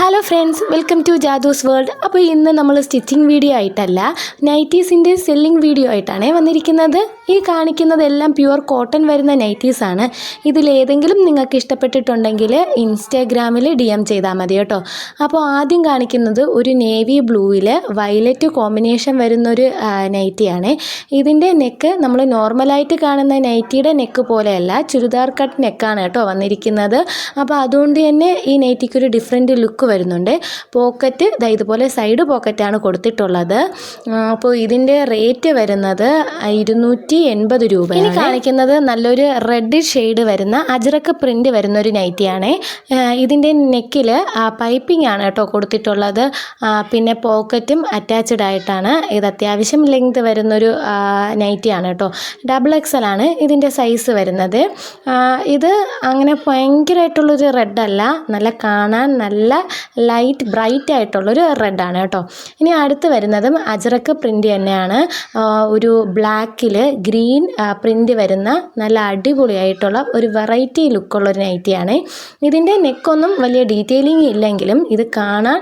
Hello friends welcome to Jadu's world അപ്പോൾ ഇന്ന് നമ്മൾ സ്റ്റിച്ചിങ് വീഡിയോ ആയിട്ടല്ല നൈറ്റീസിന്റെ സെല്ലിംഗ് വീഡിയോ ആയിട്ടാണ് വന്നിരിക്കുന്നത്. ഈ കാണിക്കുന്നതെല്ലാം പ്യുവർ കോട്ടൺ വരുന്ന നൈറ്റീസ് ആണ്. ഇതിലേതെങ്കിലും നിങ്ങൾക്ക് ഇഷ്ടപ്പെട്ടിട്ടുണ്ടെങ്കിൽ ഇൻസ്റ്റാഗ്രാമിൽ ഡി എം ചെയ്താൽ മതി കേട്ടോ. അപ്പോൾ ആദ്യം കാണിക്കുന്നത് ഒരു നേവി ബ്ലൂവിൽ വയലറ്റ് കോമ്പിനേഷൻ വരുന്നൊരു നൈറ്റിയാണ് ഇതിന്റെ നെക്ക് നമ്മൾ നോർമലായിട്ട് കാണുന്ന നൈറ്റിയുടെ നെക്ക് പോലെയല്ല ചുരിദാർ കട്ട് നെക്കാണ് കേട്ടോ വന്നിരിക്കുന്നത്. അപ്പോൾ അതുകൊണ്ട് തന്നെ ഈ നൈറ്റിക്കൊരു ഡിഫറെന്റ് ലുക്ക് വരുന്നുണ്ട്. പോക്കറ്റ് ഇതാ ഇതുപോലെ സൈഡ് പോക്കറ്റാണ് കൊടുത്തിട്ടുള്ളത്. അപ്പോൾ ഇതിന്റെ റേറ്റ് വരുന്നത് ഇരുന്നൂറ്റി എൺപത് രൂപ ഇനി കാണിക്കുന്നത് നല്ലൊരു റെഡ് ഷെയ്ഡ് വരുന്ന അജറക്ക് പ്രിന്റ് വരുന്ന ഒരു നൈറ്റിയാണ് ഇതിന്റെ നെക്കിൽ പൈപ്പിംഗ് ആണ് കേട്ടോ കൊടുത്തിട്ടുള്ളത്. പിന്നെ പോക്കറ്റും അറ്റാച്ച്ഡ് ആയിട്ടാണ്. ഇത് അത്യാവശ്യം ലെങ്ത് വരുന്നൊരു നൈറ്റിയാണ് കേട്ടോ. ഡബിൾ എക്സൽ ആണ് ഇതിന്റെ സൈസ് വരുന്നത്. ഇത് അങ്ങനെ ഭയങ്കരമായിട്ടുള്ളൊരു റെഡ് അല്ല നല്ല കാണാൻ നല്ല ലൈറ്റ് ബ്രൈറ്റ് ആയിട്ടുള്ളൊരു റെഡാണ് കേട്ടോ. ഇനി അടുത്ത് വരുന്നതും അജറക്ക് പ്രിന്റ് തന്നെയാണ്. ഒരു ബ്ലാക്കിൽ ഗ്രീൻ പ്രിന്റ് വരുന്ന നല്ല അടിപൊളിയായിട്ടുള്ള ഒരു വെറൈറ്റി ലുക്കുള്ള ഒരു നൈറ്റിയാണ്. ഇതിന്റെ നെക്കൊന്നും വലിയ ഡീറ്റെയിലിംഗ് ഇല്ലെങ്കിലും ഇത് കാണാൻ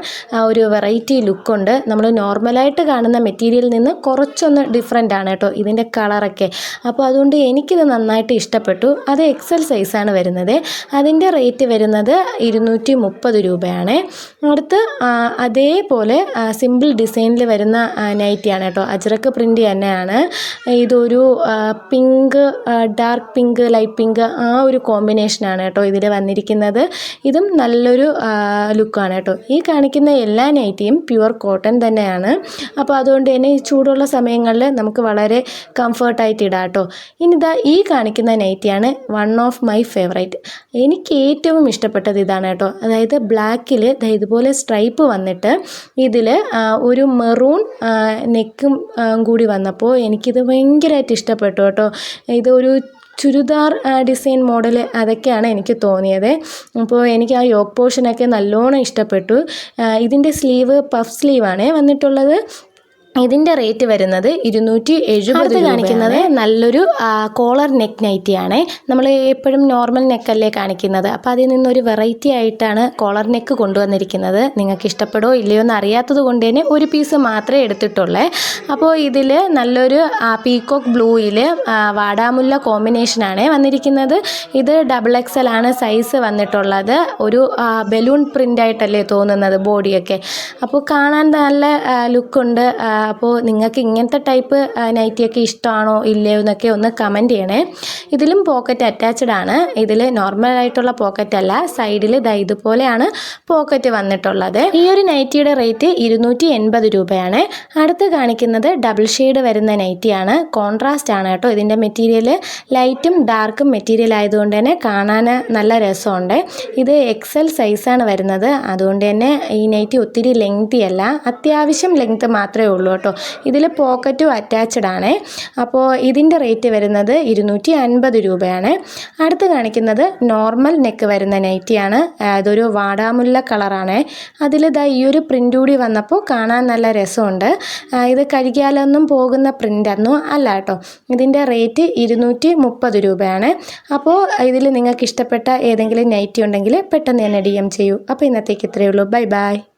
ഒരു വെറൈറ്റി ലുക്കുണ്ട്. നമ്മൾ നോർമലായിട്ട് കാണുന്ന മെറ്റീരിയലിൽ നിന്ന് കുറച്ചൊന്ന് ഡിഫറെന്റ് ആണ് കേട്ടോ ഇതിന്റെ കളറൊക്കെ. അപ്പോൾ അതുകൊണ്ട് എനിക്കിത് നന്നായിട്ട് ഇഷ്ടപ്പെട്ടു. അത് എക്സൽ സൈസാണ് വരുന്നത്. അതിന്റെ റേറ്റ് വരുന്നത് ഇരുന്നൂറ്റി മുപ്പത് രൂപയാണ്. അടുത്ത് അതേപോലെ സിമ്പിൾ ഡിസൈനിൽ വരുന്ന നൈറ്റിയാണ് കേട്ടോ. അജ്രക്ക് പ്രിന്റ് തന്നെയാണ്. ഇതൊരു pink dark pink light pink ആ ഒരു കോമ്പിനേഷനാണ് കേട്ടോ ഇതിൽ വന്നിരിക്കുന്നത്. ഇതും നല്ലൊരു ലുക്കാണ് കേട്ടോ. ഈ കാണിക്കുന്ന എല്ലാ നൈറ്റിയും പ്യുവർ കോട്ടൺ തന്നെയാണ്. അപ്പോൾ അതുകൊണ്ട് തന്നെ ഈ ചൂടുള്ള സമയങ്ങളിൽ നമുക്ക് വളരെ കംഫർട്ടായിട്ട് ഇടാം കേട്ടോ. ഇനി ഇതാ ഈ കാണിക്കുന്ന നൈറ്റിയാണ് വൺ ഓഫ് മൈ ഫേവറേറ്റ് എനിക്ക് ഏറ്റവും ഇഷ്ടപ്പെട്ടത് ഇതാണ് കേട്ടോ. അതായത് ബ്ലാക്കിൽ ഇതുപോലെ സ്ട്രൈപ്പ് വന്നിട്ട് ഇതിൽ ഒരു മെറൂൺ നെക്കും കൂടി വന്നപ്പോൾ എനിക്കിത് ഭയങ്കരമായിട്ട് ഇഷ്ടപ്പെട്ടു കേട്ടോ. ഇതൊരു ചുരിദാർ ഡിസൈൻ മോഡൽ അതൊക്കെയാണ് എനിക്ക് തോന്നിയത്. അപ്പോൾ എനിക്ക് ആ യോക്ക് പോർഷനൊക്കെ നല്ലോണം ഇഷ്ടപ്പെട്ടു. ഇതിന്റെ സ്ലീവ് പഫ് സ്ലീവാണ് വന്നിട്ടുള്ളത്. ഇതിന്റെ റേറ്റ് വരുന്നത് ഇരുന്നൂറ്റി എഴുപത് കാണിക്കുന്നത് നല്ലൊരു കോളർ നെക്ക് നൈറ്റിയാണ് നമ്മൾ എപ്പോഴും നോർമൽ നെക്കല്ലേ കാണിക്കുന്നത്. അപ്പോൾ അതിൽ നിന്നൊരു വെറൈറ്റി ആയിട്ടാണ് കോളർ നെക്ക് കൊണ്ടുവന്നിരിക്കുന്നത്. നിങ്ങൾക്ക് ഇഷ്ടപ്പെടോ ഇല്ലയോ എന്ന് അറിയാത്തത് കൊണ്ട് തന്നെ ഒരു പീസ് മാത്രമേ എടുത്തിട്ടുള്ളേ. അപ്പോൾ ഇതിൽ നല്ലൊരു പീകോക്ക് ബ്ലൂയിൽ വാടാമുല്ല കോമ്പിനേഷനാണ് വന്നിരിക്കുന്നത്. ഇത് ഡബിൾ എക്സൽ ആണ് സൈസ് വന്നിട്ടുള്ളത്. ഒരു ബലൂൺ പ്രിന്റ് ആയിട്ടല്ലേ തോന്നുന്നത് ബോഡിയൊക്കെ അപ്പോൾ കാണാൻ നല്ല ലുക്കുണ്ട് അപ്പോൾ നിങ്ങൾക്ക് ഇങ്ങനത്തെ ടൈപ്പ് നൈറ്റിയൊക്കെ ഇഷ്ടമാണോ ഇല്ലയോ എന്നൊക്കെ ഒന്ന് കമന്റ് ചെയ്യണേ. ഇതിലും പോക്കറ്റ് അറ്റാച്ച്ഡ് ആണ്. ഇതിൽ നോർമൽ ആയിട്ടുള്ള പോക്കറ്റ് അല്ല. സൈഡിൽ ദാ ഇതുപോലെയാണ് പോക്കറ്റ് വന്നിട്ടുള്ളത്. ഈ ഒരു നൈറ്റിയുടെ റേറ്റ് ഇരുന്നൂറ്റി എൺപത് രൂപയാണ്. അടുത്ത് കാണിക്കുന്നത് ഡബിൾ ഷെയ്ഡ് വരുന്ന നൈറ്റിയാണ് കോൺട്രാസ്റ്റ് ആണ് കേട്ടോ. ഇതിന്റെ മെറ്റീരിയൽ ലൈറ്റും ഡാർക്കും മെറ്റീരിയൽ ആയതുകൊണ്ട് തന്നെ കാണാൻ നല്ല രസമുണ്ട്. ഇത് എക്സൽ സൈസാണ് വരുന്നത്. അതുകൊണ്ട് തന്നെ ഈ നൈറ്റി ഒത്തിരി ലെങ്തി അല്ല. അത്യാവശ്യം ലെങ്ത് മാത്രമേ ഉള്ളൂ കേട്ടോ. ഇതിൽ പോക്കറ്റും അറ്റാച്ച്ഡ് ആണ്. അപ്പോൾ ഇതിന്റെ റേറ്റ് വരുന്നത് ഇരുന്നൂറ്റി അൻപത് രൂപയാണ്. അടുത്ത് കാണിക്കുന്നത് നോർമൽ നെക്ക് വരുന്ന നൈറ്റിയാണ് അതൊരു വാടാമുല്ല കളറാണ് അതിൽ ഇതാ ഈ ഒരു പ്രിന്റ് കൂടി വന്നപ്പോൾ കാണാൻ നല്ല രസമുണ്ട്. ഇത് കഴുകിയാലൊന്നും പോകുന്ന പ്രിന്റൊന്നും അല്ല കേട്ടോ ഇതിന്റെ റേറ്റ് ഇരുന്നൂറ്റി മുപ്പത് രൂപയാണ്. അപ്പോൾ ഇതിൽ നിങ്ങൾക്ക് ഇഷ്ടപ്പെട്ട ഏതെങ്കിലും നൈറ്റി ഉണ്ടെങ്കിൽ പെട്ടെന്ന് തന്നെ ഡി എം ചെയ്യൂ. അപ്പോൾ ഇന്നത്തേക്ക് ഇത്രയേ ഉള്ളൂ. Bye bye